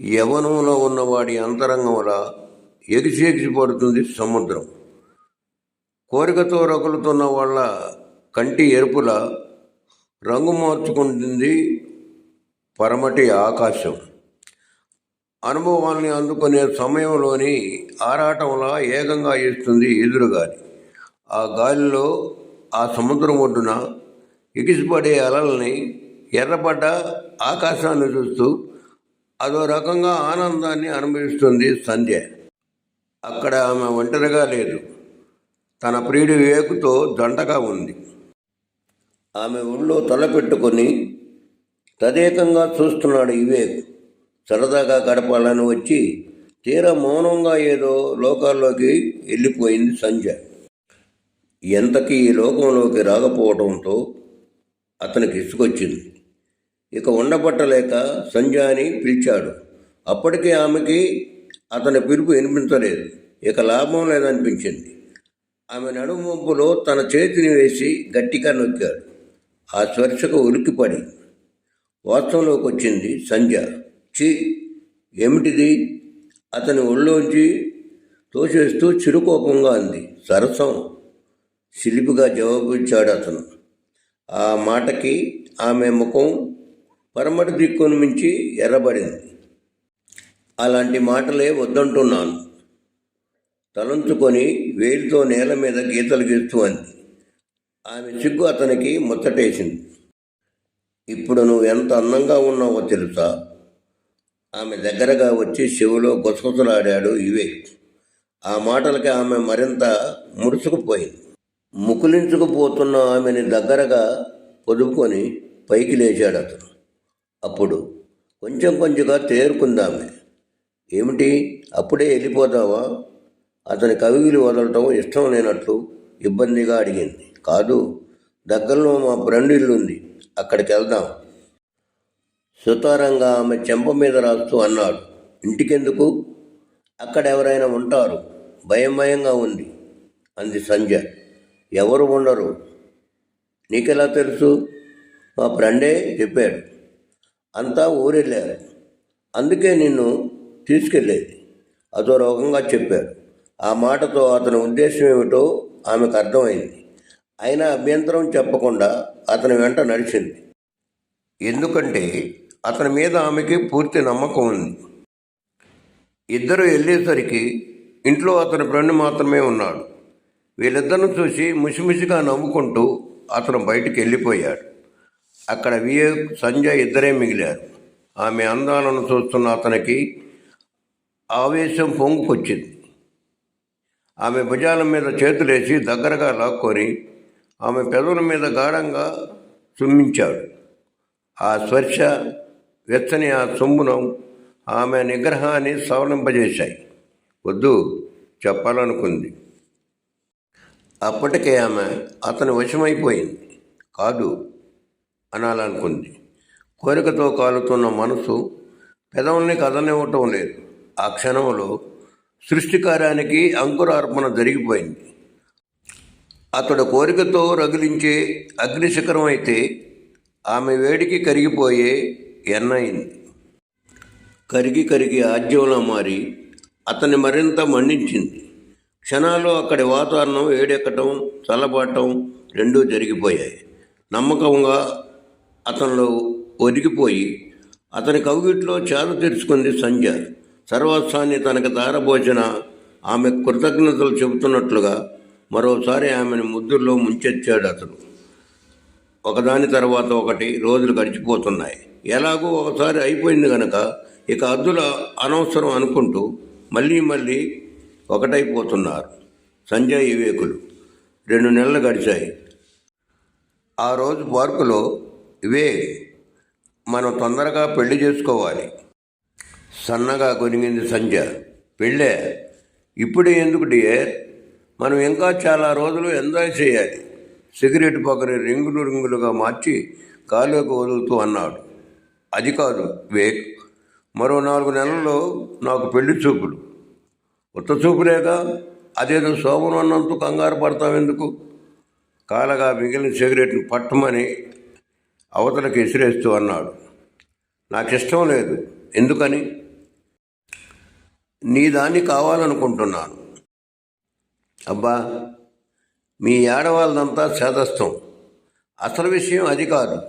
యవనంలో ఉన్నవాడి అంతరంగముల ఎగిసి ఎగిసి పడుతుంది సముద్రం. కోరికతో రగులుతున్న వాళ్ళ కంటి ఎరుపుల రంగు మార్చుకుంటుంది పరమటి ఆకాశం. అనుభవాల్ని అందుకునే సమయంలోని ఆరాటంలా ఏకంగా ఇస్తుంది ఎదురుగాలి. ఆ గాలిలో ఆ సముద్రం ఒడ్డున ఎగిసిపడే అలల్ని ఎర్రబడ్డ ఆకాశాన్ని చూస్తూ అదో రకంగా ఆనందాన్ని అనుభవిస్తుంది సంధ్య. అక్కడ ఆమె ఒంటరిగా లేదు. తన ప్రియుడి వివేకుతో జంటగా ఉంది. ఆమె ఒళ్ళో తలపెట్టుకొని తదేకంగా చూస్తున్నాడు వివేక్. సరదాగా గడపాలని వచ్చి తీరా మౌనంగా ఏదో లోకాల్లోకి వెళ్ళిపోయింది సంధ్య. ఎంతకీ ఈ లోకంలోకి రాకపోవడంతో అతనికి ఇసుకొచ్చింది ఇక ఉండబట్టలేక సంజాని పిలిచాడు. అప్పటికే ఆమెకి అతని పిలుపు వినిపించలేదు. ఇక లాభం లేదనిపించింది. ఆమె నడుమంపులో తన చేతిని వేసి గట్టిగా నొక్కాడు. ఆ స్పర్శకు ఉలిక్కిపడి వాస్తవంలోకి వచ్చింది సంజ. చి ఏమిటిది? అతని ఒళ్ళోంచి తోసేస్తూ చిరుకోపంగా అంది. సరసం! సిలిపిగా జవాబిచ్చాడు అతను. ఆ మాటకి ఆమె ముఖం పరమటి దిక్కును మించి ఎర్రబడింది. అలాంటి మాటలే వద్దంటున్నాను. తలంచుకొని వేలితో నేల మీద గీతలు గీస్తూ అంది. ఆమె సిగ్గు అతనికి ముచ్చటేసింది. ఇప్పుడు నువ్వు ఎంత అందంగా ఉన్నావో తెలుసా? ఆమె దగ్గరగా వచ్చి శివులో గుసగుసలాడాడు వివేక్ ఆ మాటలకి ఆమె మరింత ముడుచుకుపోయింది. ముకులించుకుపోతున్న ఆమెని దగ్గరగా పొదుపుకొని పైకి లేచాడు అతను. అప్పుడు కొంచెం కొంచెంగా తేరుకుందామే. ఏమిటి? అప్పుడే వెళ్ళిపోతావా? అతని కవిగిలి వదలటం ఇష్టం లేనట్లు ఇబ్బందిగా అడిగింది. కాదు దగ్గరలో మా ఫ్రెండ్ ఇల్లు ఉంది. అక్కడికి వెళ్దాం. సుతారంగా ఆమె చెంప మీద రాస్తూ అన్నాడు. ఇంటికెందుకు? అక్కడ ఎవరైనా ఉంటారు. భయం భయంగా ఉంది అంది సంజ ఎవరు ఉండరు? నీకెలా తెలుసు? మా ఫ్రెండే చెప్పాడు. అంతా ఊరెళ్ళారు. అందుకే నిన్ను తీసుకెళ్ళేది. అదో రోగంగా చెప్పారు. ఆ మాటతో అతని ఉద్దేశం ఏమిటో ఆమెకు అర్థమైంది. అయినా అభ్యంతరం చెప్పకుండా అతని వెంట నడిచింది. ఎందుకంటే అతని మీద ఆమెకి పూర్తి నమ్మకం ఉంది. ఇద్దరు వెళ్ళేసరికి ఇంట్లో అతని ఫ్రెండ్ మాత్రమే ఉన్నాడు. వీళ్ళిద్దరిని చూసి ముసిముసిగా నవ్వుకుంటూ అతను బయటికి వెళ్ళిపోయాడు. అక్కడ వివేక్ సంజయ్ ఇద్దరే మిగిలారు. ఆమె అందాలను చూస్తున్న అతనికి ఆవేశం పొంగుకొచ్చింది. ఆమె భుజాల మీద చేతులేసి దగ్గరగా లాక్కొని ఆమె పెదవుల మీద గాఢంగా చుమ్మించాడు. ఆ స్పర్శ వెచ్చని ఆ సొమ్మునం ఆమె నిగ్రహాన్ని సవలింపజేశాయి వద్దు చెప్పాలనుకుంది. అప్పటికే ఆమె అతని వశమైపోయింది. కాదు అనాలనుకుంది. కోరికతో కాలుతున్న మనసు పెదవుల్ని కదనివ్వటం లేదు. ఆ క్షణంలో సృష్టికార్యానికి అంకురార్పణ జరిగిపోయింది. అతడు కోరికతో రగిలించే అగ్నిశిఖరం అయితే ఆమె వేడికి కరిగిపోయే ఎన్నయింది కరిగి కరిగి ఆజ్యంలో మారి అతన్ని మరింత మండించింది క్షణాల్లో అక్కడి వాతావరణం వేడెక్కటం చల్లబడటం రెండూ జరిగిపోయాయి. నమ్మకంగా అతనిలో ఒరిగిపోయి అతని కవిగిట్లో చాలు తెరుచుకుంది సంజ సర్వస్వాన్ని తనకు దారబోచిన ఆమె కృతజ్ఞతలు చెబుతున్నట్లుగా మరోసారి ఆమెను ముద్దుల్లో ముంచెచ్చాడు అతను. ఒకదాని తర్వాత ఒకటి రోజులు గడిచిపోతున్నాయి. ఎలాగో ఒకసారి అయిపోయింది గనక ఇక అద్దుల అనవసరం అనుకుంటూ మళ్ళీ మళ్ళీ ఒకటైపోతున్నారు సంజయ్ వివేకులు. రెండు నెలలు గడిచాయి. ఆ రోజు పార్కులో ఇవే మనం తొందరగా పెళ్ళి చేసుకోవాలి. సన్నగా కొనిగింది సంజ పెళ్ళే. ఇప్పుడే ఎందుకు డియర్? మనం ఇంకా చాలా రోజులు ఎంజాయ్ చేయాలి. సిగరెట్ పొగని రింగులు రింగులుగా మార్చి గాలిలోకి వదులుతూ అన్నాడు. అది కాదు వేక్ మరో నాలుగు నెలల్లో నాకు పెళ్ళి చూపులు. ఉత్త చూపులేగా? అదేదో శోభను అన్నంత కంగారు పడతావెందుకు? కాలగా మిగిలిన సిగరెట్ను పట్టమని అవతలకి ఎసిరేస్తూ అన్నాడు. నాకు ఇష్టం లేదు. ఎందుకని? నీ దాన్ని కావాలనుకుంటున్నాను. అబ్బా మీ ఏడవాళ్ళదంతా చేదస్తాం అసలు విషయం అది కాదు.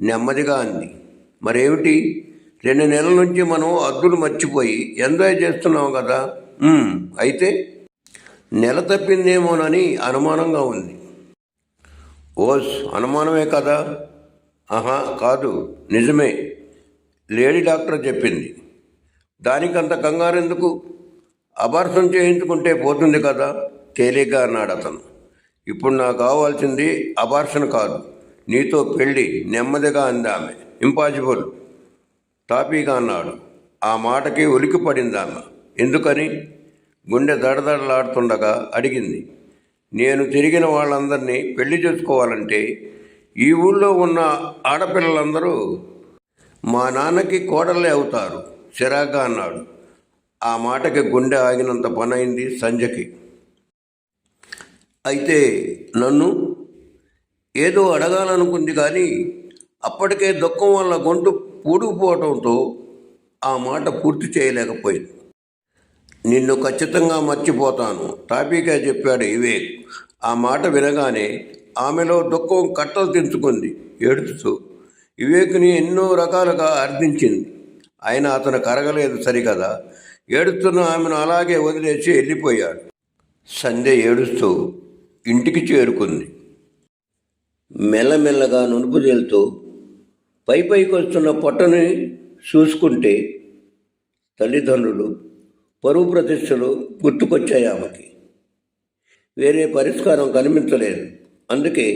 నెమ్మదిగా అంది. మరేమిటి? రెండు నెలల నుంచి మనం అద్దులు మర్చిపోయి ఎంజాయ్ చేస్తున్నాం కదా. అయితే? నెల తప్పిందేమోనని అనుమానంగా ఉంది. ఓస్ అనుమానమే కదా. ఆహా కాదు నిజమే. లేడీ డాక్టర్ చెప్పింది. దానికంత కంగారు ఎందుకు చేయించుకుంటే పోతుంది కదా? తేలిగ్గా అన్నాడు అతను. ఇప్పుడు నాకు కావాల్సింది అబార్షన్ కాదు. నీతో పెళ్ళి నెమ్మదిగా అంది ఆమె ఇంపాసిబుల్. తాపీగా అన్నాడు. ఆ మాటకి ఉలికి పడింది ఆమె. ఎందుకని? గుండె దడదడలాడుతుండగా అడిగింది. నేను తిరిగిన వాళ్ళందరినీ పెళ్ళి చేసుకోవాలంటే ఈ ఊళ్ళో ఉన్న ఆడపిల్లలందరూ మా నాన్నకి కోడళ్ళే అవుతారు చిరాగ్గా అన్నాడు. ఆ మాటకి గుండె ఆగినంత పనైంది సంజకి. అయితే నన్ను ఏదో అడగాలనుకుంది కానీ అప్పటికే దుఃఖం వల్ల గొంతు పూడుకుపోవటంతో ఆ మాట పూర్తి చేయలేకపోయింది. నిన్ను ఖచ్చితంగా మర్చిపోతాను టాపీగా చెప్పాడు వివేక్. ఆ మాట వినగానే ఆమెలో దుఃఖం కట్టలు తెంచుకుంది. ఏడుస్తూ వివేకుని ఎన్నో రకాలుగా అర్థించింది. ఆయన అతను కరగలేదు సరికదా. ఏడుస్తున్న ఆమెను అలాగే వదిలేసి వెళ్ళిపోయాడు. సంధ్య ఏడుస్తూ ఇంటికి చేరుకుంది. మెల్లమెల్లగా నునుపు తేలుతూ పై పైకి వస్తున్న పొట్టని చూసుకుంటే తల్లిదండ్రులు పరువు ప్రతిష్టలు గుర్తుకొచ్చాయి ఆమెకి. వేరే పరిష్కారం కనిపించలేదు. అందుకే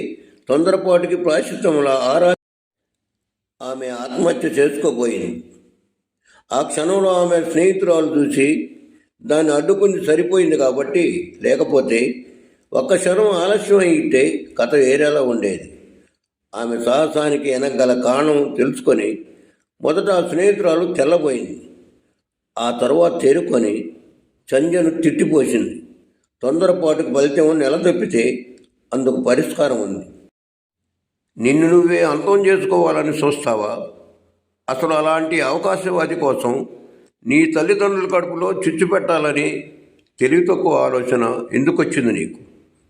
తొందరపాటుకి ప్రాశిత్యంలా ఆరా ఆమె ఆత్మహత్య చేసుకోబోయింది. ఆ క్షణంలో ఆమె స్నేహితురాలు చూసి దాన్ని అడ్డుకుని సరిపోయింది కాబట్టి లేకపోతే ఒక్క క్షణం ఆలస్యం అయితే కథ వేరేలా ఉండేది. ఆమె సాహసానికి వెనగల కారణం తెలుసుకొని మొదట ఆ స్నేహితురాలు తెల్లబోయింది. ఆ తర్వాత తేరుకొని సంజను తిట్టిపోసింది. తొందరపాటుకు ఫలితం నెలతప్పితే అందుకు పరిష్కారం ఉంది. నిన్ను నువ్వే అంతం చేసుకోవాలని చూస్తావా అసలు అలాంటి అవకాశవాది కోసం నీ తల్లిదండ్రుల కడుపులో చిచ్చు పెట్టాలని తెలివి తక్కువ ఆలోచన ఎందుకు వచ్చింది నీకు?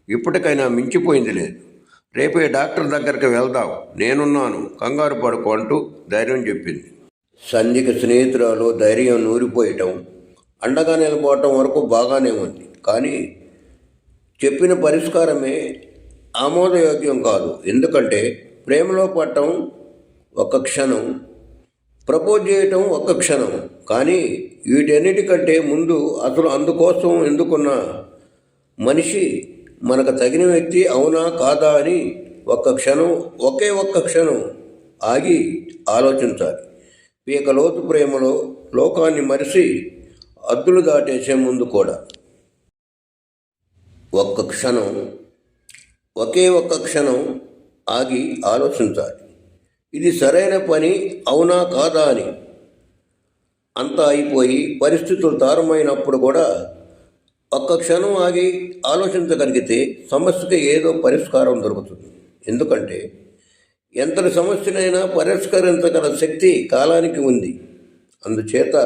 ఇప్పటికైనా మించిపోయింది లేదు. రేపే డాక్టర్ దగ్గరికి వెళ్దాం. నేనున్నాను. కంగారు పడుకో అంటూ ధైర్యం చెప్పింది. సంధికి స్నేహితురాలు ధైర్యం నూరిపోయటం అండగా నిలబడటం వరకు బాగానే ఉంది. కానీ చెప్పిన పరిష్కారమే ఆమోదయోగ్యం కాదు. ఎందుకంటే ప్రేమలో పట్టడం ఒక క్షణం ప్రపోజ్ చేయటం ఒక్క క్షణం. కానీ వీటన్నిటికంటే ముందు అసలు అందుకోసం ఎందుకున్న మనిషి మనకు తగిన వ్యక్తి అవునా కాదా అని ఒక్క క్షణం ఒకే ఒక్క క్షణం ఆగి ఆలోచించాలి. పీక లోతు ప్రేమలో లోకాన్ని మరిసి అద్దులు దాటేసే ముందు కూడా ఒక్క క్షణం ఒకే ఒక్క క్షణం ఆగి ఆలోచించాలి. ఇది సరైన పని అవునా కాదా అని. అంతా అయిపోయి పరిస్థితులు తారుమైనప్పుడు కూడా ఒక్క క్షణం ఆగి ఆలోచించగలిగితే సమస్యకి ఏదో పరిష్కారం దొరుకుతుంది. ఎందుకంటే ఎంతటి సమస్యనైనా పరిష్కరించగల శక్తి కాలానికి ఉంది. అందుచేత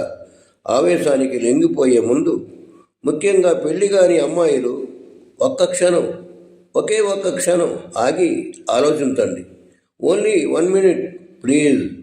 ఆవేశానికి లొంగిపోయే ముందు ముఖ్యంగా పెళ్ళి కాని అమ్మాయిలు ఒక్క క్షణం ఒకే ఒక్క క్షణం ఆగి ఆలోచించండి. Only one minute please.